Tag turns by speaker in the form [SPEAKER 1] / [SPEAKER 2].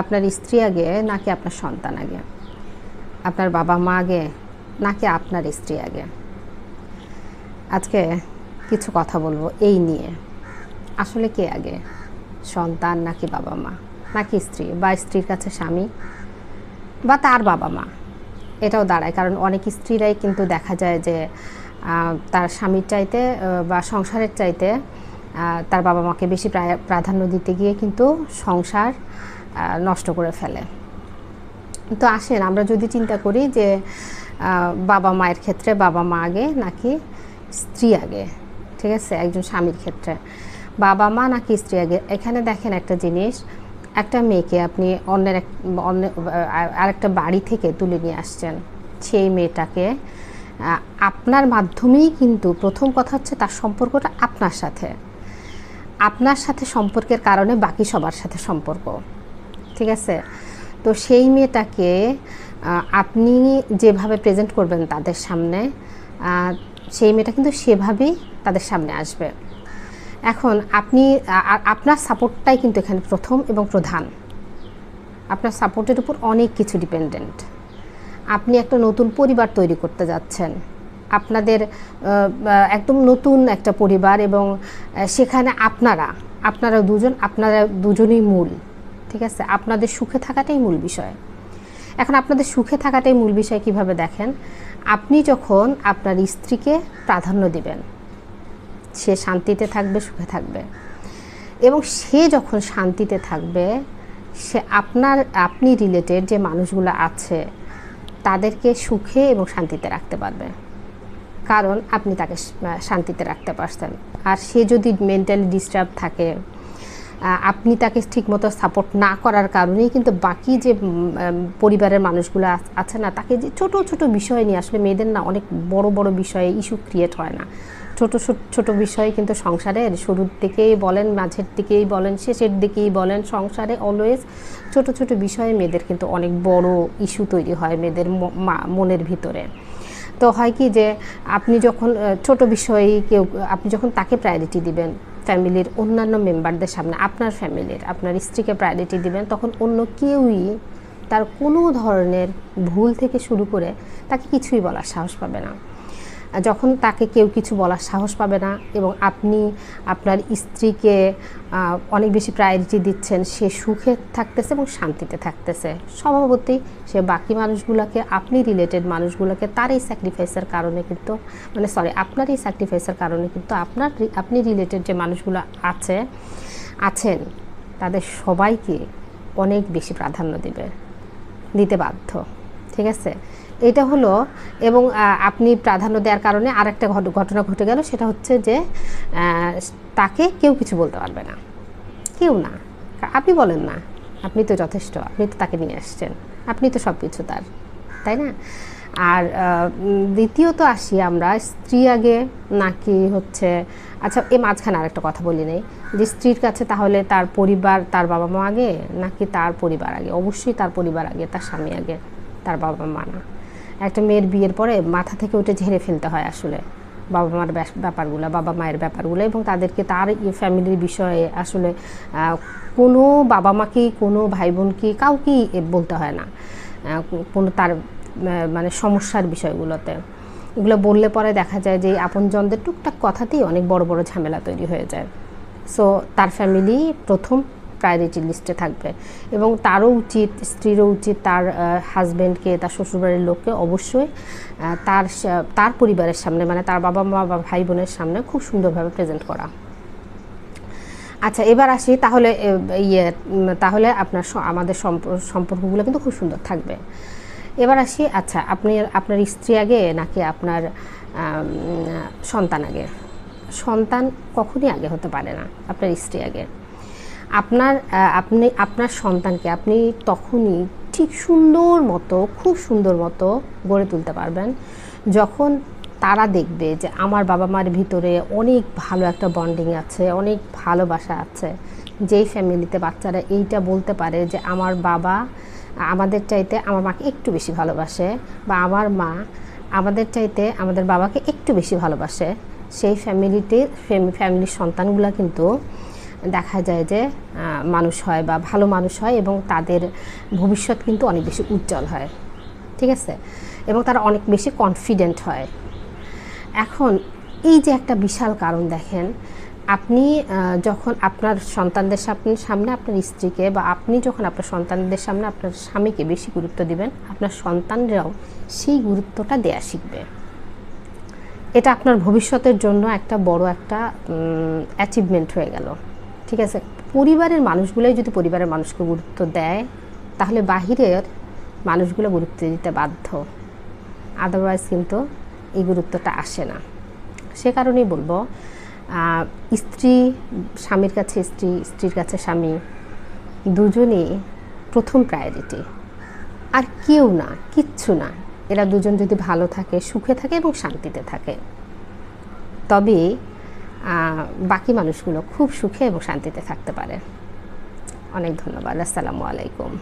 [SPEAKER 1] আপনার স্ত্রী আগে, নাকি আপনার সন্তান আগে? আপনার বাবা মা আগে, নাকি আপনার স্ত্রী আগে? আজকে কিছু কথা বলব এই নিয়ে। আসলে কে আগে? সন্তান নাকি বাবা মা? নাকি স্ত্রী? বা স্ত্রীর কাছে স্বামী? বা তার বাবা মা? এটাও দাঁড়ায়, কারণ অনেক স্ত্রীরাই কিন্তু দেখা যায় যে তার স্বামীর চাইতে বা সংসারের চাইতে তার বাবা মাকে বেশি প্রাধান্য দিতে গিয়ে কিন্তু সংসার নষ্ট করে ফেলে। তো আসেন, আমরা যদি চিন্তা করি যে বাবা মায়ের ক্ষেত্রে, বাবা মা আগে নাকি স্ত্রী আগে? ঠিক আছে, একজন স্বামীর ক্ষেত্রে। বাবা মা নাকি স্ত্রী আগে? এখানে দেখেন একটা জিনিস, একটা মেয়েকে আপনি অন্যের এক, অন্য আরেকটা বাড়ি থেকে তুলে নিয়ে আসছেন। সেই মেয়েটাকে আপনার মাধ্যমেই কিন্তু প্রথম কথা হচ্ছে তার সম্পর্কটা আপনার সাথে। আপনার সাথে সম্পর্কের কারণে বাকি সবার সাথে সম্পর্ক। ঠিক আছে? তো সেই মেয়েটাকে আপনি যেভাবে প্রেজেন্ট করবেন তাদের সামনে সেই মেয়েটা কিন্তু সেভাবেই তাদের সামনে আসবে। এখন আপনি আপনার সাপোর্টটাই কিন্তু এখানে প্রথম এবং প্রধান। আপনার সাপোর্টের উপর অনেক কিছু ডিপেন্ডেন্ট আপনি একটা নতুন পরিবার তৈরি করতে যাচ্ছেন। আপনাদের একদম নতুন একটা পরিবার এবং সেখানে আপনারা আপনারা দুজন, আপনারা দুজনই মূল। ঠিক আছে? আপনাদের সুখে থাকাটাই মূল বিষয়। এখন আপনাদের সুখে থাকাটাই মূল বিষয় কীভাবে দেখেন? আপনি যখন আপনার স্ত্রীকে প্রাধান্য দিবেন, সে শান্তিতে থাকবে, সুখে থাকবে। এবং সে যখন শান্তিতে থাকবে, সে আপনার, আপনি রিলেটেড যে মানুষগুলো আছে, তাদেরকে সুখে এবং শান্তিতে রাখতে পারবে। কারণ আপনি তাকে শান্তিতে রাখতে পারছেন। আর সে যদি মেন্টালি ডিস্টার্ব থাকে আপনি তাকে ঠিকমতো সাপোর্ট না করার কারণেই কিন্তু বাকি যে পরিবারের মানুষগুলো আছে না, তাকে যে ছোট ছোট বিষয় নিয়ে আসলে মেয়েদের না অনেক বড় বড় বিষয়ে ইস্যু ক্রিয়েট হয় না। ছোট ছোট ছোট বিষয় কিন্তু সংসারের শুরুর দিকেই বলেন, মাঝের দিকেই বলেন, শেষের দিকেই বলেন, সংসারে অলওয়েজ ছোট ছোট বিষয়ে মেয়েদের কিন্তু অনেক বড় ইস্যু তৈরি হয় মেয়েদের মনের ভিতরে। তো হয় কি যে, আপনি যখন ছোট বিষয়ে কেউ, আপনি যখন তাকে প্রায়োরিটি দিবেন ফ্যামিলির অন্যান্য মেম্বারদের সামনে, আপনার ফ্যামিলির, আপনার স্ত্রীকে প্রায়োরিটি দিবেন, তখন অন্য কেউই তার কোনো ধরনের ভুল থেকে শুরু করে তাকে কিছুই বলার সাহস পাবে না। যখন তাকে কেউ কিছু বলার সাহস পাবে না এবং আপনি আপনার স্ত্রীকে অনেক বেশি প্রায়োরিটি দিচ্ছেন, সে সুখে থাকতেছে এবং শান্তিতে থাকতেছে। স্বভাবতই সে বাকি মানুষগুলোকে, আপনি রিলেটেড মানুষগুলোকে তার এই স্যাক্রিফাইসের কারণে কিন্তু মানে সরি আপনার এই স্যাক্রিফাইসের কারণে কিন্তু আপনার আপনি রিলেটেড যে মানুষগুলো আছে, আছেন, তাদের সবাইকে অনেক বেশি প্রাধান্য দেবে, দিতে বাধ্য। ঠিক আছে? এটা হলো এবং আপনি প্রাধান্য দেওয়ার কারণে আরেকটা ঘট- ঘটনা ঘটে গেল, সেটা হচ্ছে যে তাকে কেউ কিছু বলতে পারবে না। কেউ না। আপনি বলেন না। আপনি তো যথেষ্ট। আপনি তো তাকে নিয়ে আসছেন। আপনি তো সব কিছু তার। তাই না? আর দ্বিতীয়ত আসি আমরা, স্ত্রী আগে নাকি হচ্ছে আচ্ছা এ মাঝখানে আরেকটা কথা বলি নেই। যে স্ত্রীর কাছে তাহলে তার পরিবার তার বাবা মা আগে, নাকি তার পরিবার আগে? অবশ্যই তার পরিবার আগে, তার স্বামী আগে, তার বাবা মা না? একটা মেয়ের বিয়ের পরে মাথা থেকে ওটা ঝেড়ে ফেলতে হয় আসলে বাবা মার ব্যাপারগুলো বাবা মায়ের ব্যাপারগুলো এবং তাদেরকে তার ফ্যামিলির বিষয়ে আসলে কোনো বাবা মাকেই কোনো ভাই বোনকে কাউকেই বলতে হয় না। কোনো তার মানে সমস্যার বিষয়গুলোতে। এগুলো বললে পরে দেখা যায় যে আপনজনদের টুকটাক কথাতেই অনেক বড় বড় ঝামেলা তৈরি হয়ে যায়। সো তার ফ্যামিলি প্রথম প্রায়োরিটি লিস্টে থাকবে। এবং তারও উচিত, স্ত্রীরও উচিত তার হাজব্যান্ডকে তার শ্বশুরবাড়ির লোককে অবশ্যই তার তার পরিবারের সামনে মানে তার বাবা মা বা ভাই বোনের সামনে খুব সুন্দরভাবে প্রেজেন্ট করা। আচ্ছা এবার আসি তাহলে ইয়ে তাহলে আপনার আমাদের সম্প- সম্পর্কগুলো কিন্তু খুব সুন্দর থাকবে। এবার আসি আচ্ছা আপনি, আপনার স্ত্রী আগে নাকি আপনার সন্তান আগে? সন্তান কখনই আগে হতে পারে না, আপনার স্ত্রী আগে। আপনার আপনি, আপনার সন্তানকে আপনি তখনই ঠিক সুন্দর মতো, খুব সুন্দর মতো গড়ে তুলতে পারবেন। যখন তারা দেখবে যে আমার বাবা মার ভিতরে অনেক ভালো একটা বন্ডিং আছে, অনেক ভালোবাসা আছে, যেই ফ্যামিলিতে বাচ্চারা এইটা বলতে পারে যে আমার বাবা আমাদের চাইতে আমার মাকে একটু বেশি ভালোবাসে বা আমার মা আমাদের চাইতে আমাদের বাবাকে একটু বেশি ভালোবাসে, সেই ফ্যামিলিতে ফ্যামিলির সন্তানগুলো কিন্তু দেখা যায় যে মানুষ হয় বা ভালো মানুষ হয় এবং তাদের ভবিষ্যৎ কিন্তু অনেক বেশি উজ্জ্বল হয়। ঠিক আছে? এবং তারা অনেক বেশি কনফিডেন্ট হয়। এখন, এই যে একটা বিশাল কারণ দেখেন, আপনি যখন আপনার সন্তানদের সামনে সামনে আপনার স্ত্রীকে বা আপনি যখন আপনার সন্তানদের সামনে আপনার স্বামীকে বেশি গুরুত্ব দিবেন, আপনার সন্তানরাও সেই গুরুত্বটা দেয়া শিখবে। এটা আপনার ভবিষ্যতের জন্য একটা বড় একটা অ্যাচিভমেন্ট হয়ে গেল। ঠিক আছে, পরিবারের মানুষগুলোই যদি পরিবারের মানুষকে গুরুত্ব দেয়, তাহলে বাহিরের মানুষগুলো গুরুত্ব দিতে বাধ্য। আদারওয়াইজ কিন্তু এই গুরুত্বটা আসে না। সে কারণেই বলব স্ত্রী, স্বামীর কাছে স্ত্রী, স্ত্রীর কাছে স্বামী, দুজনেই প্রথম প্রায়োরিটি আর কেউ না, কিচ্ছু না, এরা দুজন যদি ভালো থাকে, সুখে থাকে এবং শান্তিতে থাকে। তবে বাকি মানুষগুলো খুব সুখে এবং শান্তিতে থাকতে পারে। অনেক ধন্যবাদ। আসসালামু আলাইকুম।